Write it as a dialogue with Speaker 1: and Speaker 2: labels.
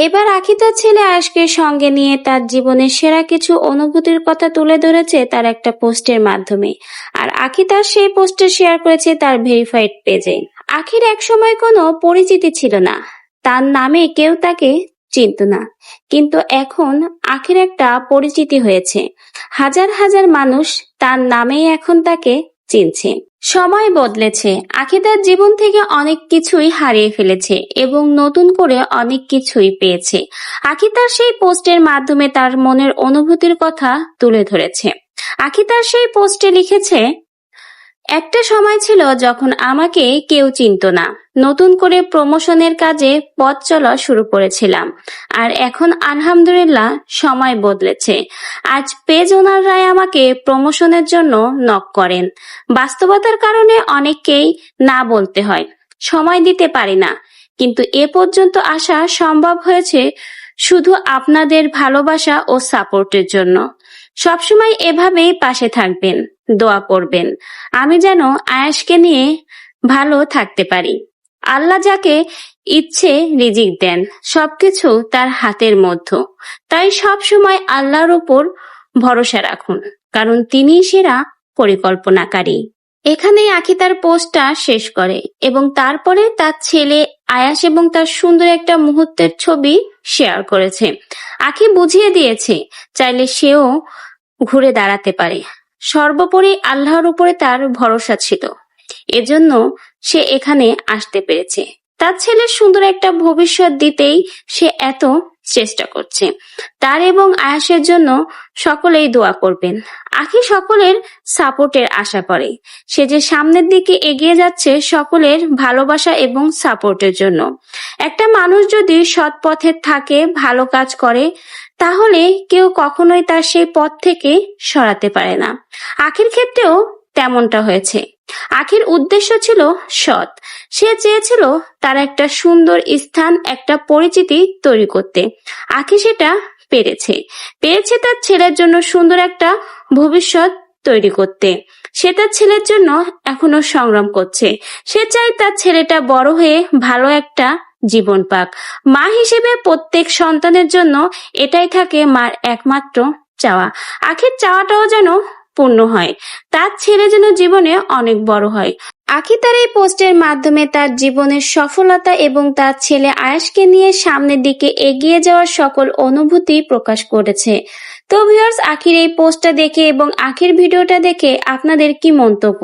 Speaker 1: এবার আখি তার ছেলে আয়েশকে সঙ্গে নিয়ে তার জীবনের সেরা কিছু অনুভূতির কথা তুলে ধরেছে তার একটা পোস্টের মাধ্যমে। আর আখি তার সেই পোস্টে শেয়ার করেছে তার ভেরিফাইড পেজে। আখির একসময় কোনো পরিচিতি ছিল না। তার নামে কেউ তাকে চিনত না। কিন্তু এখন আখির একটা পরিচিতি হয়েছে। হাজার হাজার মানুষ তার নামেই এখন তাকে চিনছে। সময় বদলেছে। আখি তার জীবন থেকে অনেক কিছুই হারিয়ে ফেলেছে এবং নতুন করে অনেক কিছুই পেয়েছে। আখিতার সেই পোস্টের মাধ্যমে তার মনের অনুভূতির কথা তুলে ধরেছে। আখিতার সেই পোস্টে লিখেছে একটা সময় ছিল যখন আমাকে কেউ চিনত না। নতুন করে প্রমোশনের কাজে পথ চলা শুরু করেছিলাম। আর এখন আলহামদুলিল্লাহ সময় বদলেছে। আজ পেজ ওনাররাই আমাকে প্রমোশনের জন্য নক করেন। বাস্তবতার কারণে অনেককেই না বলতে হয়। সময় দিতে পারি না। কিন্তু এ পর্যন্ত আসা সম্ভব হয়েছে শুধু আপনাদের ভালোবাসা ও সাপোর্টের জন্য। সবসময় এভাবেই পাশে থাকবেন, দোয়া করবেন। আমি যেন আয়াসকে নিয়ে ভালো থাকতে পারি। আল্লাহ যাকে ইচ্ছে রিজিক দেন, সবকিছু তার হাতের মধ্য। তাই সব সময় আল্লাহর উপর ভরসা রাখুন, কারণ তিনি সেরা পরিকল্পনাকারী। এখানেই আখি তার পোস্টটা শেষ করে এবং তারপরে তার ছেলে আয়াস এবং তার সুন্দর একটা মুহূর্তের ছবি শেয়ার করেছে। আখি বুঝিয়ে দিয়েছে, চাইলে সেও ঘুরে দাঁড়াতে পারে। সর্বোপরি আল্লাহর উপরে তার ভরসা ছিল। এজন্য সে এখানে আসতে পেরেছে। তার ছেলের সুন্দর একটা ভবিষ্যৎ দিতেই সে এত চেষ্টা করছে। তার এবং আয়াসের জন্য সকলেই দোয়া করবেন। আখি সকলের সাপোর্টের আশা করে। সে যে সামনের দিকে এগিয়ে যাচ্ছে সকলের ভালোবাসা এবং সাপোর্টের জন্য। একটা মানুষ যদি সৎ পথে থাকে, ভালো কাজ করে, তাহলে কেউ কখনোই তার সেই পথ থেকে সরাতে পারে না। আখির ক্ষেত্রেও তেমনটা হয়েছে। আখির উদ্দেশ্য ছিল সৎ। সে চেয়েছিল তার একটা সুন্দর স্থান, একটা পরিচিতি তৈরি করতে। আখি সেটা পেরেছে। পেরেছে তার ছেলের জন্য সুন্দর একটা ভবিষ্যৎ তৈরি করতে। সে তার ছেলের জন্য এখনও সংগ্রাম করছে। সে চায় তার ছেলেটা বড় হয়ে ভালো একটা জীবন পাক। মা হিসেবে প্রত্যেক সন্তানের জন্য এটাই থাকে মার একমাত্র চাওয়া। আখির চাওয়াটাও যেন পূর্ণ হয়। তার ছেলে যেন জীবনে অনেক বড় হয়। আখি তার এই পোস্টের মাধ্যমে তার জীবনের সফলতা এবং তার ছেলে আয়াসকে নিয়ে সামনের দিকে এগিয়ে যাওয়ার সকল অনুভূতি প্রকাশ করেছে। তো ভিউয়ার্স আখির এই পোস্টটা দেখে এবং আখির ভিডিওটা দেখে আপনাদের কি মন্তব্য?